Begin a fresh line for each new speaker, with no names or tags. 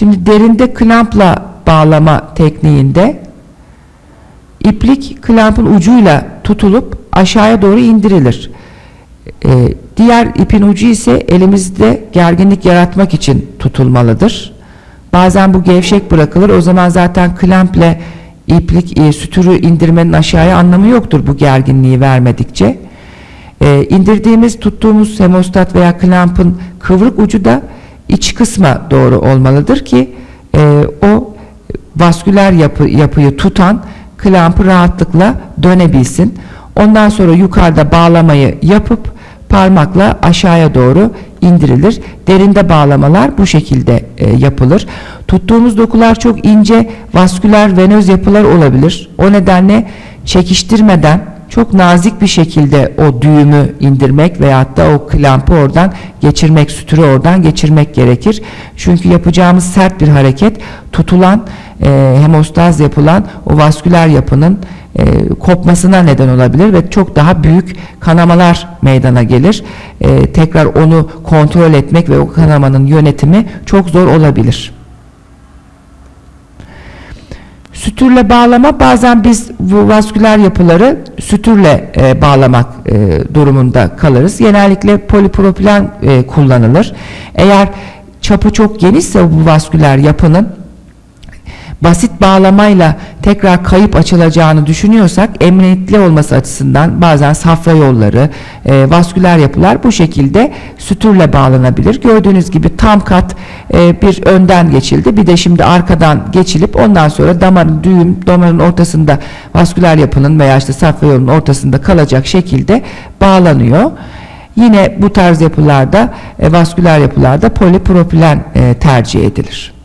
Şimdi derinde klampla bağlama tekniğinde iplik klampın ucuyla tutulup aşağıya doğru indirilir. Ee, diğer ipin ucu ise elimizde gerginlik yaratmak için tutulmalıdır. Bazen bu gevşek bırakılır. O zaman zaten klample iplik e, sütürü indirmenin aşağıya anlamı yoktur bu gerginliği vermedikçe. Ee, indirdiğimiz, tuttuğumuz hemostat veya klampın kıvrık ucu da iç kısma doğru olmalıdır ki e, o vasküler yapı, yapıyı tutan klampı rahatlıkla dönebilsin. Ondan sonra yukarıda bağlamayı yapıp parmakla aşağıya doğru indirilir. Derinde bağlamalar bu şekilde e, yapılır. Tuttuğumuz dokular çok ince vasküler venöz yapılar olabilir. O nedenle çekiştirmeden çok nazik bir şekilde o düğümü indirmek veyahut da o klampı oradan geçirmek, sütürü oradan geçirmek gerekir. Çünkü yapacağımız sert bir hareket tutulan, e, hemostaz yapılan o vasküler yapının e, kopmasına neden olabilir ve çok daha büyük kanamalar meydana gelir. E, tekrar onu kontrol etmek ve o kanamanın yönetimi çok zor olabilir. Sütürle bağlama bazen biz bu vasküler yapıları sütürle e, bağlamak e, durumunda kalırız. Genellikle polipropilen e, kullanılır. Eğer çapı çok genişse bu vasküler yapının basit bağlamayla tekrar kayıp açılacağını düşünüyorsak emniyetli olması açısından bazen safra yolları, e, vasküler yapılar bu şekilde sütürle bağlanabilir. Gördüğünüz gibi tam kat e, bir önden geçildi. Bir de şimdi arkadan geçilip ondan sonra damarın düğüm, damarın ortasında vasküler yapının veya işte safra yolunun ortasında kalacak şekilde bağlanıyor. Yine bu tarz yapılarda, e, vasküler yapılarda polipropilen e, tercih edilir.